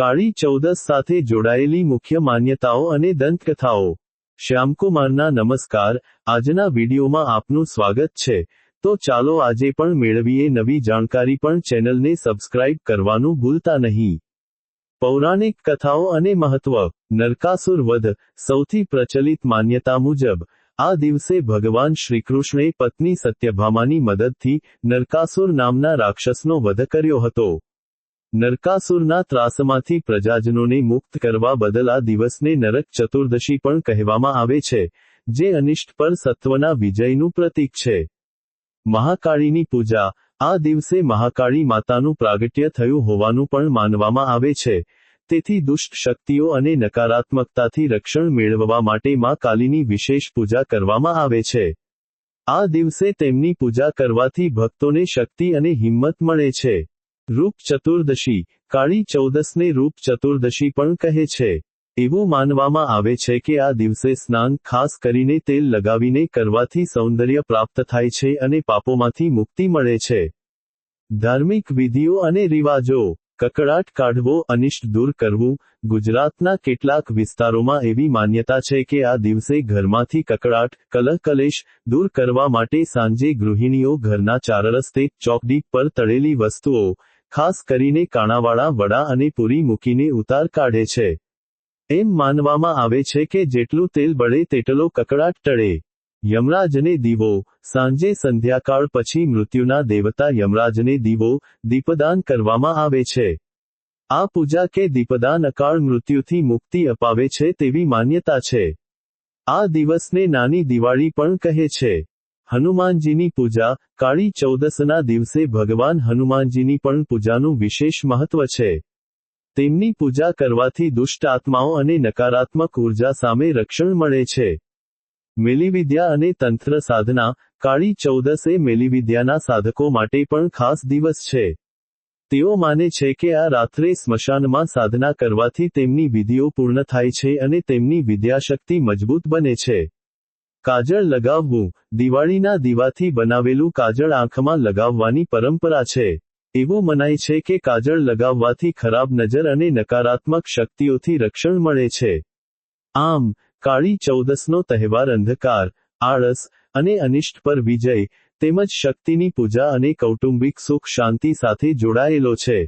કાળી ચૌદસ સાથે જોડાયેલી મુખ્ય માન્યતાઓ અને દંતકથાઓ. શ્યામકુમારના નમસ્કાર. આજના વિડીયોમાં આપનું સ્વાગત છે. તો ચાલો આજે પણ મેળવીએ નવી જાણકારી પણ ચેનલને સબસ્ક્રાઇબ કરવાનું ભૂલતા નહીં. પૌરાણિક કથાઓ અને મહત્વ. નરકાસુર વધ. સૌથી પ્રચલિત માન્યતા મુજબ, આ દિવસે ભગવાન શ્રીકૃષ્ણે પત્ની સત્યભામાની મદદથી નરકાસુર નામના રાક્ષસનો વધ કર્યો હતો. નરકાસુરના ત્રાસમાંથી પ્રજાજનોને મુક્ત કરવા બદલ આ દિવસને નરક ચતુર્દશી પણ કહેવામાં આવે છે, જે અનિષ્ટ પર સત્વના વિજયનું પ્રતીક છે. મહાકાળીની પૂજા, આ દિવસે મહાકાળી માતાનું પ્રાગટ્ય થયું હોવાનું પણ માનવામાં આવે છે, તેથી દુષ્ટ શક્તિઓ અને નકારાત્મકતાથી રક્ષણ મેળવવા માટે માં કાલીની વિશેષ પૂજા કરવામાં આવે છે. આ દિવસે તેમની પૂજા કરવાથી ભક્તોને શક્તિ અને હિંમત મળે છે. રૂપ ચતુર્દશી, કાળી ચૌદસને રૂપ ચતુર્દશી પણ કહે છે. એવું માનવામાં આવે છે કે આ દિવસે સ્નાન ખાસ કરીને તેલ લગાવીને કરવાથી સૌંદર્ય પ્રાપ્ત થાય છે અને પાપોમાંથી મુક્તિ મળે છે. ધાર્મિક વિધિઓ અને રિવાજો કકડાટ કાઢવો, અનિષ્ટ દૂર કરવું, ગુજરાતના કેટલાક વિસ્તારોમાં એવી માન્યતા છે કે આ દિવસે ઘરમાંથી કકડાટ કલહ કલેશ દૂર કરવા માટે સાંજે ગૃહિણીઓ ઘરના ચારરસ્તે ચોકડી પર તળેલી વસ્તુઓ ખાસ કરીને કાણાવાળા, વડા અને પૂરી મૂકીને ઉતાર કાઢે છે. એમ માનવામાં આવે છે કે જેટલું તેલ બળે તેટલો કકડાટ ટળે. યમરાજને દીવો, સાંજે સંધ્યાકાળ પછી મૃત્યુના દેવતા યમરાજને દીવો, દીપદાન કરવામાં આવે છે. આ પૂજા કે દીપદાન અકાળ મૃત્યુથી મુક્તિ અપાવે છે તેવી માન્યતા છે. આ દિવસને નાની દિવાળી પણ કહે છે. હનુમાનજીની પૂજા કાળી ચૌદસના દિવસે ભગવાન હનુમાનજીની પણ પૂજાનું વિશેષ મહત્વ છે. તેમની પૂજા કરવાથી દુષ્ટ આત્માઓ અને નકારાત્મક ઊર્જા સામે રક્ષણ મળે છે. મેલીવિદ્યા અને તંત્ર સાધના કાળી ચૌદસ એ મેલીવિદ્યાના સાધકો માટે પણ ખાસ દિવસ છે. તેઓ માને છે કે આ રાત્રે સ્મશાનમાં સાધના કરવાથી તેમની વિધિઓ પૂર્ણ થાય છે અને તેમની વિદ્યાશક્તિ મજબૂત બને છે. કાજળ લગાવવું, દિવાળીના દીવાથી બનાવેલું કાજળ આંખમાં લગાવવાની પરંપરા છે. એવું મનાય છે કે કાજળ લગાવવાથી ખરાબ નજર અને નકારાત્મક શક્તિઓથી રક્ષણ મળે છે. આમ, કાળી ચૌદસનો તહેવાર અંધકાર, આળસ અને અનિષ્ટ પર વિજય તેમજ શક્તિની પૂજા અને કૌટુંબિક સુખ શાંતિ સાથે જોડાયેલો છે.